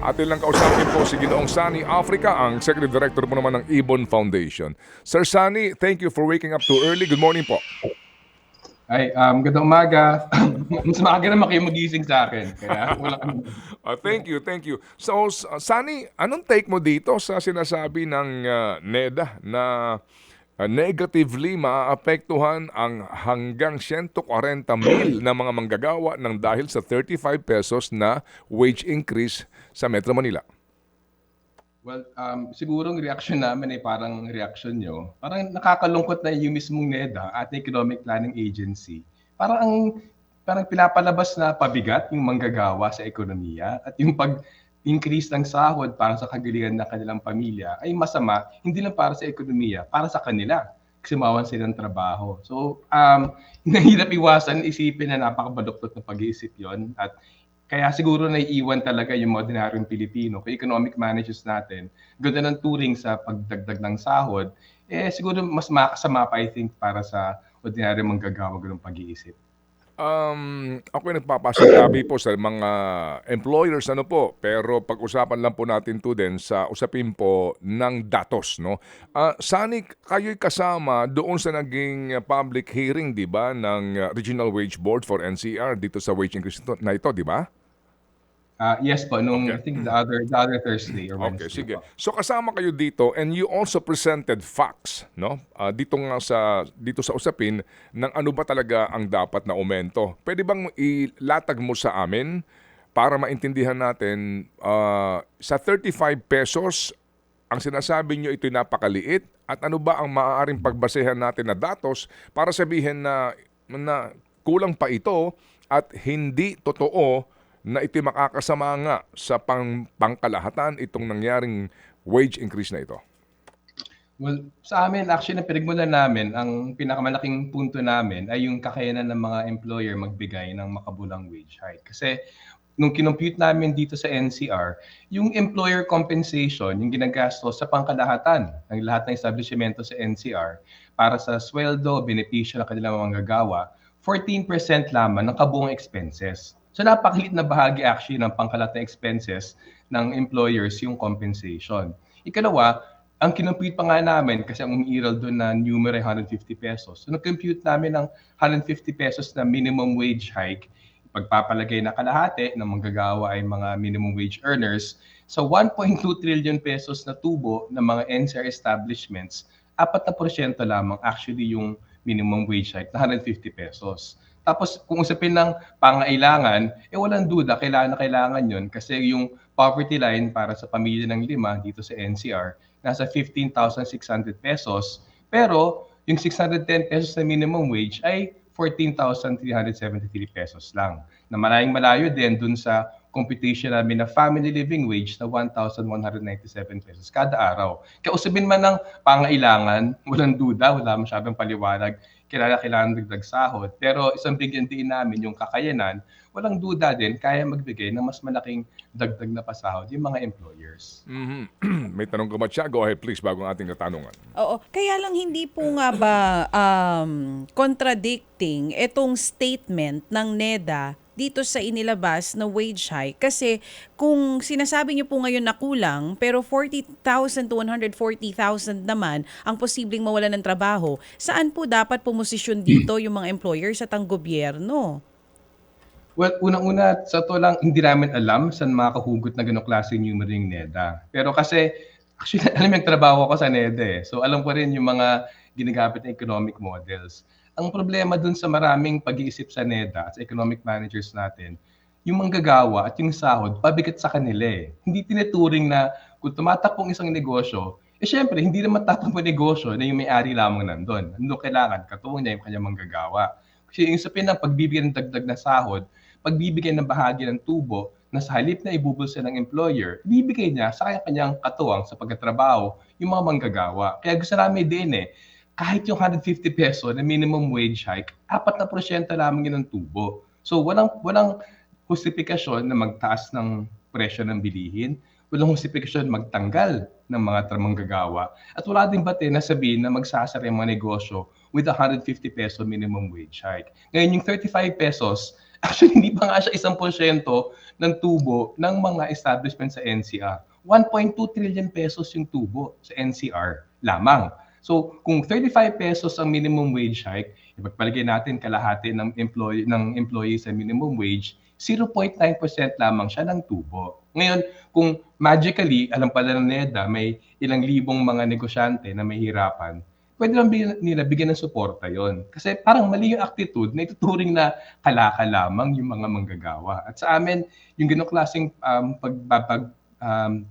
Atin lang kausapin po si Ginoong Sani Africa, ang Executive Director po naman ng Ibon Foundation. Sir Sani, thank you for waking up too early. Good morning po. Ay, um, gandang umaga. Mas maaga naman kayo magising sa akin. Kaya wala. Uh, thank you, thank you. So, S- Sani, anong take mo dito sa sinasabi ng uh, NEDA na uh, negatively maapektuhan ang hanggang 140 mil na mga manggagawa ng dahil sa 35 pesos na wage increase sa Metro Manila? Well, um, siguro ang reaction namin ay parang reaction nyo. Parang nakakalungkot na yung mismong NEDA at Economic Planning Agency. Parang ang parang pinapalabas na pabigat yung manggagawa sa ekonomiya at yung pag-increase ng sahod para sa kagalingan ng kanilang pamilya ay masama, hindi lang para sa ekonomiya, para sa kanila. Kasi mawan sila ng trabaho. So, um, nahirap iwasan isipin na napakabaluktot ng pag-iisip yon at kaya siguro naiiwan talaga yung ordinaryong Pilipino. Kung economic managers natin, ganda ng turing sa pagdagdag ng sahod, eh siguro mas makasama pa I think para sa ordinaryong manggagawa ganung pag-iisip. Um, ako yung nagpapasabi po sa mga employers ano po, pero pag-usapan lang po natin to din sa usapin po ng datos, no? Ah, sani kayo'y kasama doon sa naging uh, public hearing, 'di ba, ng uh, Regional Wage Board for NCR dito sa wage increase na ito, 'di ba? Ah, yes po, nung Okay. I think the other the other Thursday or Okay, Wednesday sige. po. So kasama kayo dito and you also presented facts, no? Ah, dito nga sa dito sa usapin ng ano ba talaga ang dapat na aumento. Pwede bang ilatag mo sa amin para maintindihan natin ah, sa 35 pesos ang sinasabi nyo ito'y napakaliit at ano ba ang maaaring pagbasehan natin na datos para sabihin na, na kulang pa ito at hindi totoo na ito'y makakasama nga sa pang, pangkalahatan itong nangyaring wage increase na ito. Well, sa amin, actually, ang pinagmulan namin, ang pinakamalaking punto namin ay yung kakayanan ng mga employer magbigay ng makabulang wage hike. Kasi nung kinompute namin dito sa NCR, yung employer compensation, yung ginagastos sa pangkalahatan ng lahat ng establishmento sa NCR para sa sweldo, benepisyo ng kanilang mga manggagawa, 14% lamang ng kabuong expenses. So napakalit na bahagi actually ng pangkalat na expenses ng employers yung compensation. Ikalawa, ang kinompute pa nga namin kasi ang umiiral doon na numero ay 150 pesos. So nag-compute namin ng 150 pesos na minimum wage hike, pagpapalagay na kalahati ng manggagawa ay mga minimum wage earners, sa 1.2 trillion pesos na tubo ng mga NCR establishments, 4% lamang actually yung minimum wage hike na 150 pesos. Tapos kung usapin ng pangailangan, eh walang duda, kailangan na kailangan yun kasi yung poverty line para sa pamilya ng lima dito sa NCR, nasa 15,600 pesos. Pero yung 610 pesos na minimum wage ay 14,373 pesos lang. Na malayong malayo din dun sa computation namin na family living wage na 1,197 pesos kada araw. Kaya usapin man ng pangailangan, walang duda, wala masyadong paliwanag, kailangan kailangan dagdag sahod. Pero isang bigyan din namin yung kakayanan, walang duda din, kaya magbigay ng mas malaking dagdag na pasahod yung mga employers. Mhm. May tanong ka ba siya? Go ahead please bago ang ating katanungan. Oo. Kaya lang hindi po nga ba um, contradicting itong statement ng NEDA dito sa inilabas na wage hike kasi kung sinasabi niyo po ngayon na kulang pero 40,000 to 140,000 naman ang posibleng mawalan ng trabaho, saan po dapat pumosisyon dito yung mga employers at ang gobyerno? Well, unang-una, sa to lang, hindi namin alam saan makakahugot na gano'ng klase yung numero yung NEDA. Pero kasi, actually, alam yung trabaho ko sa NEDA eh. So, alam ko rin yung mga ginagamit na economic models. Ang problema dun sa maraming pag-iisip sa NEDA sa economic managers natin, yung manggagawa at yung sahod, pabigat sa kanila eh. Hindi tinuturing na kung tumatakbong isang negosyo, eh syempre, hindi naman tatakbo negosyo na yung may-ari lamang nandun. Nandun kailangan, katuwang niya yung kanyang manggagawa. Kasi yung sapin ng pagbibigay ng dagdag na sahod, pagbibigay ng bahagi ng tubo na sa halip na ibubulsa ng employer, ibibigay niya sa kanyang katuwang sa pagkatrabaho yung mga manggagawa. Kaya gusto namin din eh, kahit yung 150 peso na minimum wage hike, 4% lamang yun ang tubo. So walang walang justifikasyon na magtaas ng presyo ng bilihin, walang justifikasyon magtanggal ng mga tramanggagawa. At wala din bate na sabihin na magsasara yung mga negosyo with a 150 peso minimum wage hike. Ngayon yung 35 pesos Actually, hindi pa nga siya isang porsyento ng tubo ng mga establishment sa NCR. 1.2 trillion pesos yung tubo sa NCR lamang. So, kung 35 pesos ang minimum wage hike, ipagpalagay natin kalahati ng employee ng employee sa minimum wage, 0.9% lamang siya ng tubo. Ngayon, kung magically, alam pala ng NEDA, may ilang libong mga negosyante na may hirapan, pwede lang bigyan, nila bigyan ng suporta yon. Kasi parang mali yung attitude na ituturing na kalaka lamang yung mga manggagawa. At sa amin, yung ganong klaseng um, pagbabag, um,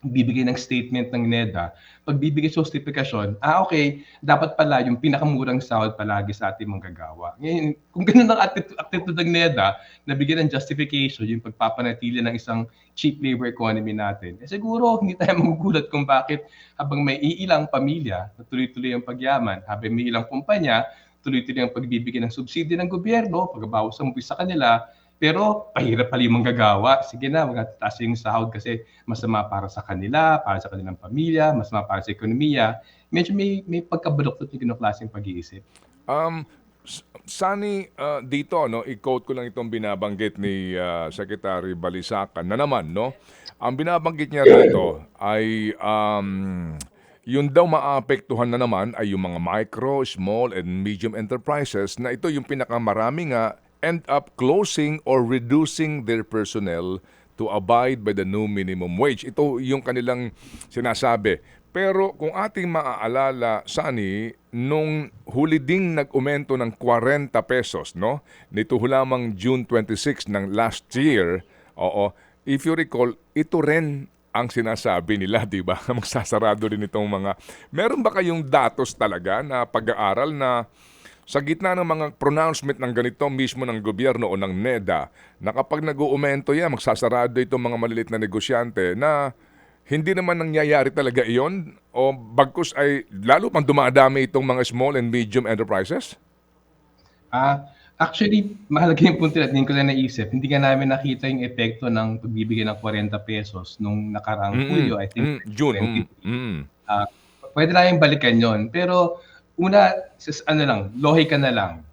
bibigay ng statement ng NEDA, pagbibigay sa justifikasyon, ah okay, dapat pala yung pinakamurang sahod palagi sa ating manggagawa. Ngayon, kung ganun ang attitude, ng NEDA, na bigyan ng justification yung pagpapanatili ng isang cheap labor economy natin, eh siguro hindi tayo magugulat kung bakit habang may iilang pamilya na tuloy-tuloy ang pagyaman, habang may ilang kumpanya, tuloy-tuloy ang pagbibigay ng subsidi ng gobyerno, pagbabawas ang buwis sa kanila, pero pahirap pala yung manggagawa. Sige na, magtataas yung sahod kasi masama para sa kanila, para sa kanilang pamilya, masama para sa ekonomiya. Medyo may, may pagkabaloktot yung ganong klaseng pag-iisip. Um, S- Sani, uh, dito, no, i-quote ko lang itong binabanggit ni uh, Secretary Balisacan na naman, no? Ang binabanggit niya rito ay um, yun daw maapektuhan na naman ay yung mga micro, small, and medium enterprises na ito yung pinakamarami nga end up closing or reducing their personnel to abide by the new minimum wage. Ito yung kanilang sinasabi. Pero kung ating maaalala, Sani, nung huli ding nag-umento ng 40 pesos, no? Nito lamang June 26 ng last year, oo, if you recall, ito rin ang sinasabi nila, di ba? Magsasarado rin itong mga... Meron ba kayong datos talaga na pag-aaral na sa gitna ng mga pronouncement ng ganito mismo ng gobyerno o ng NEDA, na kapag nag-uumento yan, magsasarado itong mga malilit na negosyante na hindi naman nangyayari talaga iyon o bagkus ay lalo pang dumadami itong mga small and medium enterprises? Ah, actually, mahalaga yung punto natin, ko lang naisip. Hindi ka namin nakita yung epekto ng pagbibigay ng 40 pesos nung nakaraang. Hulyo, I think. Mm, June. 20. Mm, mm. Ah, pwede na yung balikan yon. Pero una, sis, ano lang, lohika na lang.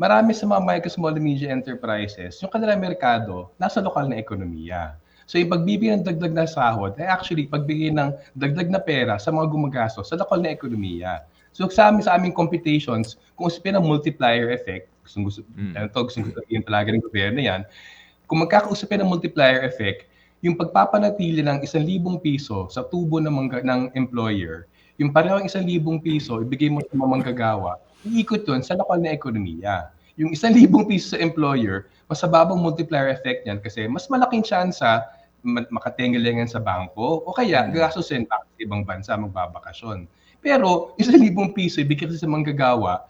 Marami sa mga micro, small, and medium enterprises, yung kanilang merkado, nasa lokal na ekonomiya. So, yung pagbibigay ng dagdag na sahod, ay actually pagbigay ng dagdag na pera sa mga gumagastos sa lokal na ekonomiya. So, sa amin, sa aming computations, kung usapin ang multiplier effect, gusto gusto, Mm. ano to, gusto gusto yun talaga ng gobyerno yan, kung magkakausapin ng multiplier effect, yung pagpapanatili ng isang libong piso sa tubo ng, mangga, ng employer, yung parehong isang libong piso, ibigay mo sa mga manggagawa, iikot yun sa lokal na ekonomiya. Yung isang libong piso sa employer, mas mababang multiplier effect yan kasi mas malaking tsansa ma- makatengalingan sa bangko o kaya gagastusin pa sa ibang bansa magbabakasyon. Pero isang libong piso ibigay kasi sa manggagawa,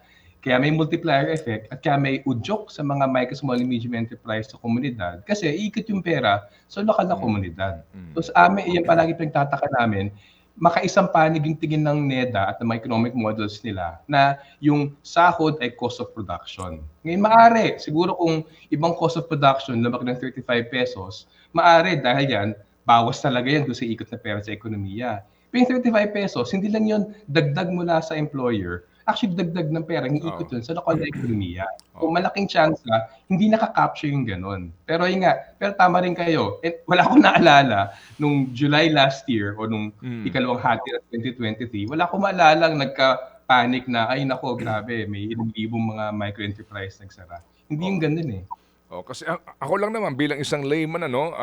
kaya may multiplier effect at kaya may udyok sa mga micro, small, and medium enterprise sa komunidad kasi iikot yung pera sa lokal na komunidad. Mm. So sa amin, yan palagi pinagtataka namin, makaisang panig tingin ng NEDA at ng mga economic models nila na yung sahod ay cost of production. Ngayon, maaari, siguro kung ibang cost of production, lumaki ng 35 pesos, maaari dahil yan, bawas talaga yan doon sa ikot na pera sa ekonomiya. Pero yung 35 pesos, hindi lang yun dagdag mula sa employer, actually dagdag ng pera, yung ikot yun sa lokal na ekonomiya. Kung malaking chance na, hindi nakaka-capture yung ganun. Pero yun nga, pero tama rin kayo. Eh, wala akong naalala nung July last year o nung Mm. ikalawang hati ng 2023, wala akong maalala nagka-panic na, ay nako, grabe, may ilang libong mga micro-enterprise nagsara. Hindi yung ganun eh. Oh, kasi ako lang naman bilang isang layman ano,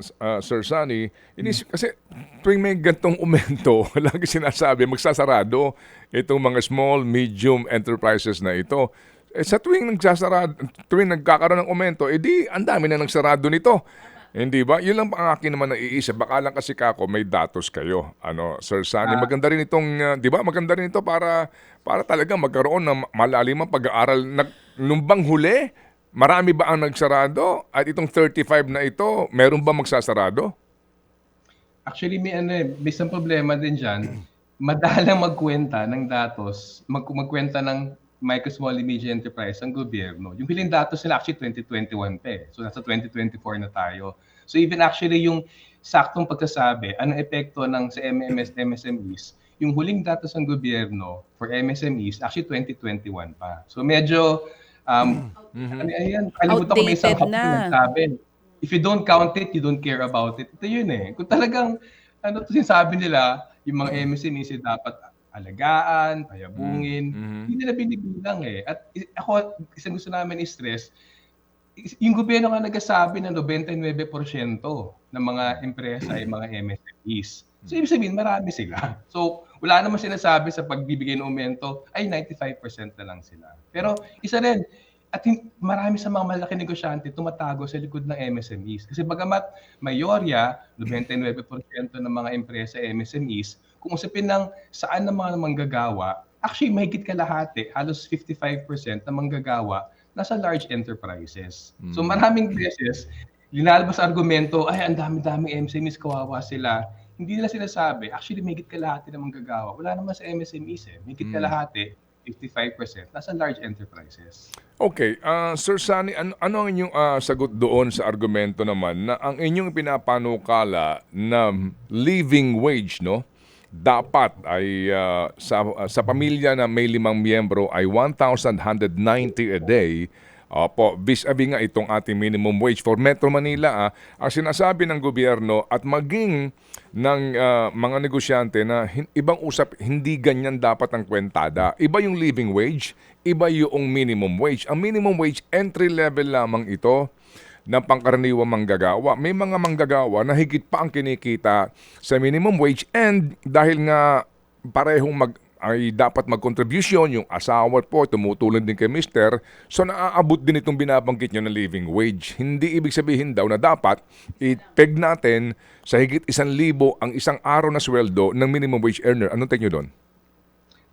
s- ah, Sir Sunny, inisip kasi tuwing may gantong umento, lagi sinasabi magsasarado itong mga small, medium enterprises na ito. Eh, sa tuwing nagsasarado, tuwing nagkakaroon ng umento, edi ang dami na nagsarado nito. Hindi ba? Yun lang ang akin naman naiisip. Baka lang kasi kako may datos kayo. Ano, Sir Sunny, Ah. maganda rin itong, ah, 'di ba? Maganda rin ito para para talaga magkaroon ng malalim ang pag-aaral. Nag, nung bang huli, marami ba ang nagsarado? At itong 35 na ito, meron ba magsasarado? Actually, may ano eh, may isang problema din dyan. Madalang magkwenta ng datos, mag magkwenta ng micro, small, and medium enterprise ang gobyerno. Yung huling datos nila actually 2021 pa eh. So nasa 2024 na tayo. So even actually yung saktong pagkasabi, anong epekto ng sa MMS, MSMEs, yung huling datos ng gobyerno for MSMEs, actually 2021 pa. So medyo Um, ano yan, kalimutan ko may isang na. nagsabi. If you don't count it, you don't care about it. Ito yun eh. Kung talagang, ano to sinasabi nila, yung mga MSMEs eh, dapat alagaan, payabungin, Mhm. hindi nila binibilang eh. At ako, isang gusto namin i-stress, is- yung gobyerno nga nagsasabi na 99% ng mga empresa ay mga MSMEs. So, ibig sabihin, marami sila. So, wala naman sinasabi sa pagbibigay ng aumento, ay 95% na lang sila. Pero, isa rin, at hin- marami sa mga malaki negosyante tumatago sa likod ng MSMEs. Kasi bagamat mayorya, 99% ng mga empresa MSMEs, kung usapin ng saan ng mga manggagawa, actually mahigit kalahati, halos 55% ng manggagawa nasa large enterprises. So Mm. maraming beses, linalabas argumento, ay ang dami-daming MSMEs, kawawa sila. Hindi nila sinasabi, actually mahigit kalahati ng manggagawa. Wala naman sa MSMEs eh. Mahigit Mm. kalahati, 55%, nasa large enterprises. Okay, ah Sir Sunny, ano, ano ang inyong ah, sagot doon sa argumento naman na ang inyong pinapanukala na living wage, no? Dapat ay ah, sa, ah, sa pamilya na may limang miyembro ay 1,190 a day. Opo, vis-a-vis nga itong ating minimum wage for Metro Manila, ah, ang sinasabi ng gobyerno at maging ng ah, mga negosyante na hin- ibang usap, hindi ganyan dapat ang kwentada. Iba yung living wage, iba yung minimum wage. Ang minimum wage, entry level lamang ito ng pangkaraniwang manggagawa. May mga manggagawa na higit pa ang kinikita sa minimum wage and dahil nga parehong mag ay dapat mag-contribution yung asawa po, tumutulong din kay mister. So naaabot din itong binabanggit nyo na living wage. Hindi ibig sabihin daw na dapat i-peg natin sa higit isang libo ang isang araw na sweldo ng minimum wage earner. Anong take nyo doon?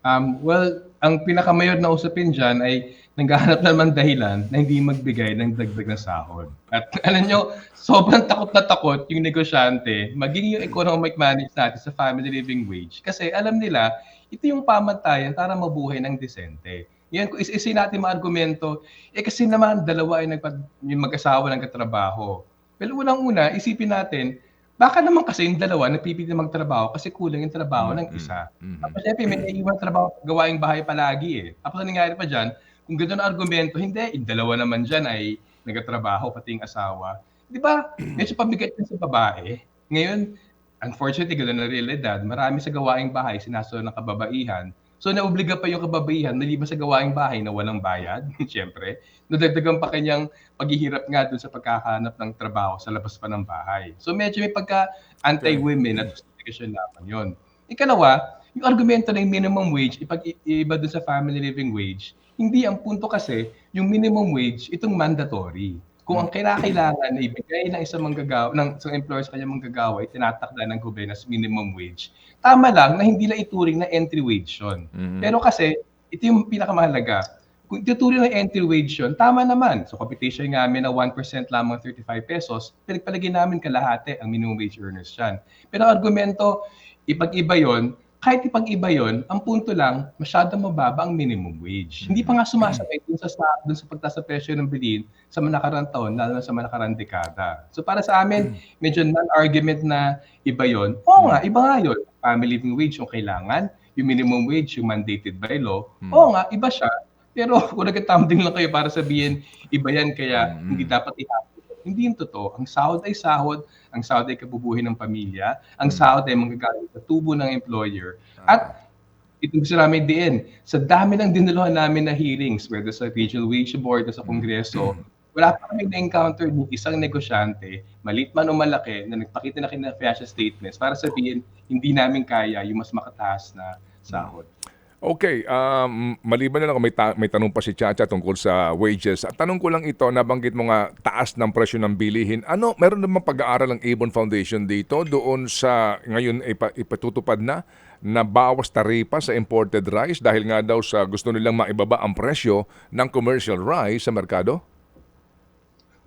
Um, well, ang pinakamayor na usapin dyan ay naghahanap naman dahilan na hindi magbigay ng dagdag na sahod. At alam nyo, sobrang takot na takot yung negosyante maging yung economic manage natin sa family living wage. Kasi alam nila, ito yung pamantayan para mabuhay ng desente. Yan, kung is-isin natin mga argumento, eh kasi naman dalawa ay nagpa, yung mag-asawa ng katrabaho. Pero unang-una, isipin natin, baka naman kasi yung dalawa napipili magtrabaho kasi kulang yung trabaho ng isa. Mhm. Tapos syempre, may naiiwan trabaho, gawaing bahay palagi eh. Tapos ang nangyari pa dyan, kung gano'n ang argumento, hindi, yung dalawa naman dyan ay nagtatrabaho, pati yung asawa. Di ba, medyo pabigat yun sa babae. Ngayon, unfortunately, gano'n na realidad, marami sa gawaing bahay sinasunod ng kababaihan. So, naobliga pa yung kababaihan, maliban sa gawaing bahay na walang bayad, syempre, nadagdagan pa kanyang paghihirap nga dun sa pagkakahanap ng trabaho sa labas pa ng bahay. So, medyo may pagka anti-women at justification naman yun. Ikalawa, yung argumento ng minimum wage, ipag iba dun sa family living wage, hindi ang punto kasi, yung minimum wage, itong mandatory. Kung ang kailangan na ibigay ng isang manggagawa, ng isang employer sa kanyang manggagawa ay tinatakda ng gobyerno as minimum wage, tama lang na hindi lang ituring na entry wage yun. Mhm. Pero kasi, ito yung pinakamahalaga. Kung ituturing ng entry wage yun, tama naman. So, computation namin na 1% lamang 35 pesos, pinagpalagay namin kalahati ang minimum wage earners dyan. Pero argumento, ipag-iba yon kahit ipag-iba yon ang punto lang, masyadong mababa ang minimum wage. Hindi pa nga sumasabay dun sa, sa, dun sa pagtaas sa presyo ng bilhin sa mga nakarang taon, lalo na sa mga nakarang dekada. So para sa amin, medyo non-argument na iba yon Oo nga, iba nga yun. Family living wage yung kailangan, yung minimum wage yung mandated by law. Hmm. Oo nga, iba siya. Pero kung nagtatambling lang kayo para sabihin, iba yan kaya Hmm. hindi dapat ihapon. Hindi yung totoo. Ang sahod ay sahod, ang sahod ay kabubuhay ng pamilya, ang Hmm. sahod ay manggagaling sa tubo ng employer. At ito gusto namin din, sa dami ng dinuluhan namin na hearings, whether sa Regional Wage Board o sa Kongreso, wala pa kami na-encounter ng isang negosyante, malit man o malaki, na nagpakita na kina financial statements para sabihin, hindi namin kaya yung mas makataas na sahod. Okay, um, maliban na lang may, ta- may tanong pa si Chacha tungkol sa wages. At tanong ko lang ito, nabanggit mo nga taas ng presyo ng bilihin. Ano, meron naman pag-aaral ng Avon Foundation dito doon sa ngayon ipa, ipatutupad na na bawas taripa sa imported rice dahil nga daw sa gusto nilang maibaba ang presyo ng commercial rice sa merkado?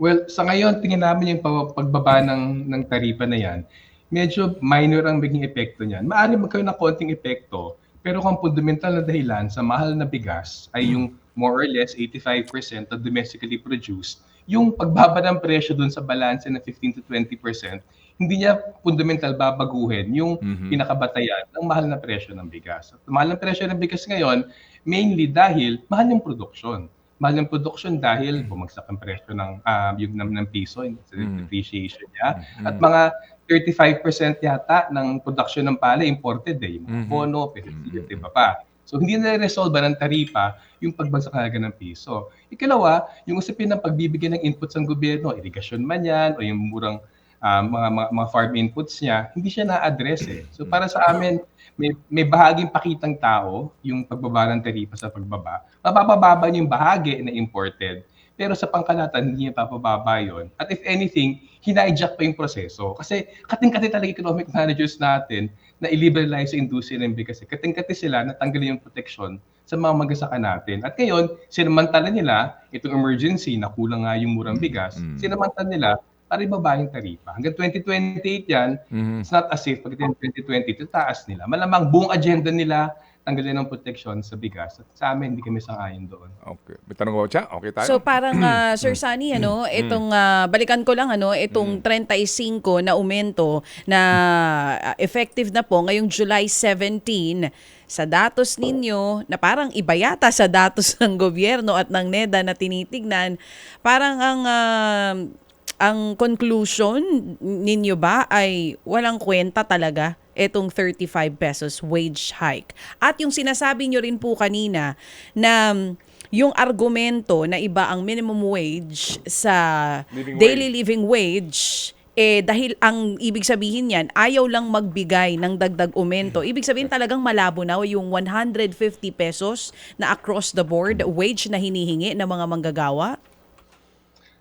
Well, sa ngayon, tingin namin yung pa- pagbaba ng, ng taripa na yan, medyo minor ang maging epekto niyan. Maaari magkaroon ng konting epekto, pero kung fundamental na dahilan sa mahal na bigas ay yung more or less 85% na domestically produced, yung pagbaba ng presyo dun sa balanse na 15 to 20%, hindi niya fundamental babaguhin yung Mhm. pinakabatayan ng mahal na presyo ng bigas. At mahal na presyo ng bigas ngayon, mainly dahil mahal yung production. Mahal yung production dahil bumagsak ang presyo ng ah, yung ng, ng piso, yung Mm. depreciation niya. Mm. At mga 35% yata ng production ng palay imported eh. Yung mga Mhm. bono, at iba pa. So hindi na resolve ng taripa yung pagbagsak halaga ng piso. Ikalawa, yung usapin ng pagbibigay ng inputs ng gobyerno, irigasyon man yan o yung murang ah, mga, mga mga farm inputs niya, hindi siya na-address eh. So para sa amin, may, may bahaging pakitang tao yung pagbaba ng taripa sa pagbaba. Mapapababa niya yung bahagi na imported. Pero sa pangkalatan, hindi niya papababa yun. At if anything, hina-hijack pa yung proseso. Kasi kating-kati talaga economic managers natin na i-liberalize yung industriya ng eh. Kating-kati sila na tanggalin yung protection sa mga magasaka natin. At ngayon, sinamantala nila itong emergency na kulang nga yung murang bigas, Mm. sinamantala nila para ibaba yung taripa. Hanggang 2028 yan, Mhm. it's not as if pagdating ng 2020, tataas nila. Malamang buong agenda nila tanggalin ng protection sa bigas. At sa amin, hindi kami sang-ayon doon. Okay. May tanong ko siya? Okay tayo? So parang ah, Sir Sunny ano, itong ah, balikan ko lang ano, itong 35 na aumento na ah, effective na po ngayong July 17 sa datos ninyo na parang iba yata sa datos ng gobyerno at ng NEDA na tinitignan, parang ang ah, ang conclusion ninyo ba ay walang kwenta talaga itong 35 pesos wage hike. At yung sinasabi nyo rin po kanina na mm, yung argumento na iba ang minimum wage sa Living daily living wage eh dahil ang ibig sabihin niyan ayaw lang magbigay ng dagdag aumento. Ibig sabihin talagang malabo na yung 150 pesos na across the board wage na hinihingi ng mga manggagawa.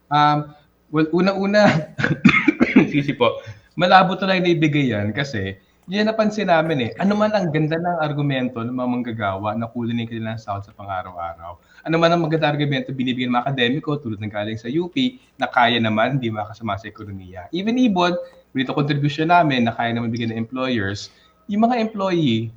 Um, well, una-una, sisi po, malabo talaga na ibigay yan kasi yun napansin namin eh, ano man ang ganda ng argumento ng mga manggagawa na kulang yung kanilang sahod sa pang-araw-araw. Ano man ang maganda argumento binibigyan ng mga akademiko tulad ng galing sa UP na kaya naman, hindi makasama sa ekonomiya. Even ibon, dito contribution namin na kaya naman bigyan ng employers, yung mga employee,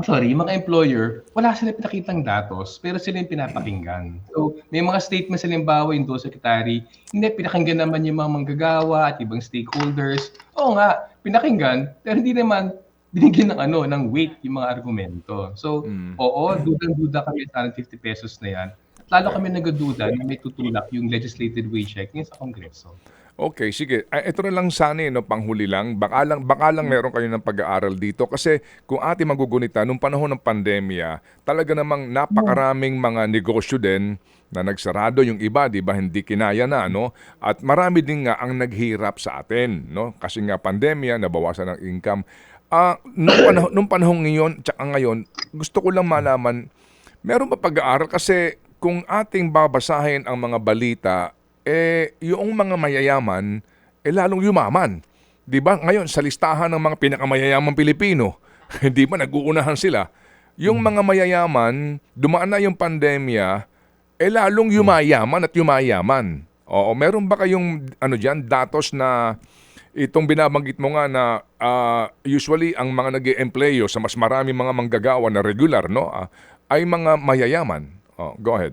sorry, mga employer, wala sila pinakitang datos, pero sila yung pinapakinggan. So, may mga statements halimbawa yung Secretary, hindi, pinakinggan naman yung mga manggagawa at ibang stakeholders. Oo nga, pinakinggan, pero hindi naman binigyan ng ano, ng weight yung mga argumento. So, Mm. oo, dudang-duda kami sa 50 pesos na yan. Lalo kami nagaduda na may tutulak yung legislated wage hike ngayon sa Kongreso. Okay, sige. Ay, ito na lang sana, eh, no, panghuli lang. Baka lang, baka lang meron kayo ng pag-aaral dito. Kasi kung ating magugunita, nung panahon ng pandemya, talaga namang napakaraming mga negosyo din na nagsarado yung iba, di ba, hindi kinaya na, no? At marami din nga ang naghirap sa atin, no? Kasi nga pandemya, nabawasan ng income. Ah, nung panahon, nung panahon ngayon, tsaka ngayon, gusto ko lang malaman, meron ba pag-aaral? Kasi kung ating babasahin ang mga balita, eh, yung mga mayayaman, eh lalong yumaman. Di ba? Ngayon, sa listahan ng mga pinakamayayamang Pilipino, di ba nag-uunahan sila? Yung mga mayayaman, dumaan na yung pandemya, eh lalong yumayaman at yumayaman. Oo, meron ba kayong ano diyan datos na itong binabanggit mo nga na ah, usually ang mga nag employo sa mas marami mga manggagawa na regular no ah, ay mga mayayaman. Oh, go ahead.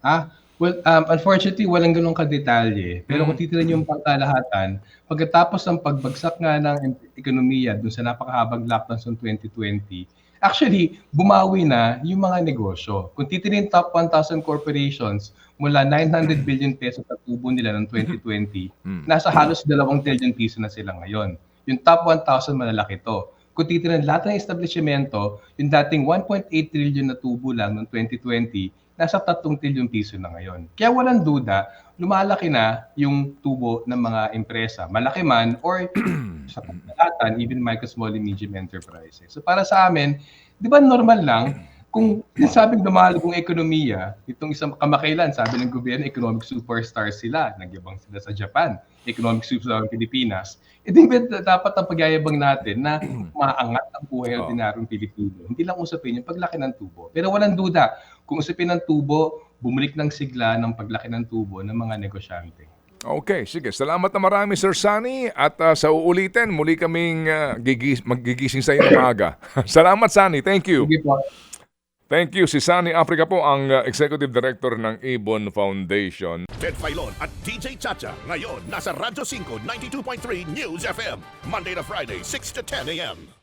Ah, well, um, unfortunately, walang ganun kadetalye. Pero kung titignan niyo yung pangkalahatan, pagkatapos ng pagbagsak nga ng ekonomiya dun sa napakahabang lockdown sa 2020, actually, bumawi na yung mga negosyo. Kung titignan yung top 1,000 corporations, mula 900 billion pesos sa tubo nila noong 2020, Mm. nasa halos 2 trillion piso na sila ngayon. Yung top 1,000 malalaki to. Kung titignan lahat ng establishmento, yung dating 1.8 trillion na tubo lang noong 2020, nasa 3 trillion piso na ngayon. Kaya walang duda, lumalaki na yung tubo ng mga empresa, malaki man or sa pagkalatan, even micro, small, and medium enterprises. So para sa amin, di ba normal lang, kung sabing lumalog ang ekonomiya, itong isang kamakailan, sabi ng gobyerno, economic superstar sila, nagyabang sila sa Japan, economic superstar ng Pilipinas, eh di ba dapat ang pagyayabang natin na maangat ang buhay ng ordinaryong Pilipino. Hindi lang usapin yung paglaki ng tubo. Pero walang duda, kung usapin ng tubo, bumalik ng sigla ng paglaki ng tubo ng mga negosyante. Okay, sige. Salamat na marami, Sir Sunny. At ah, sa uulitin, muli kaming ah, gigis- magigising sa iyo ng maaga. Salamat, Sunny. Thank you. Sige po. Thank you. Si Sunny Africa po ang ah, Executive Director ng Ibon Foundation. Ted Filon at DJ Chacha. Ngayon, nasa Radyo 5, 92.3 News FM. Monday to Friday, 6 to 10 a.m.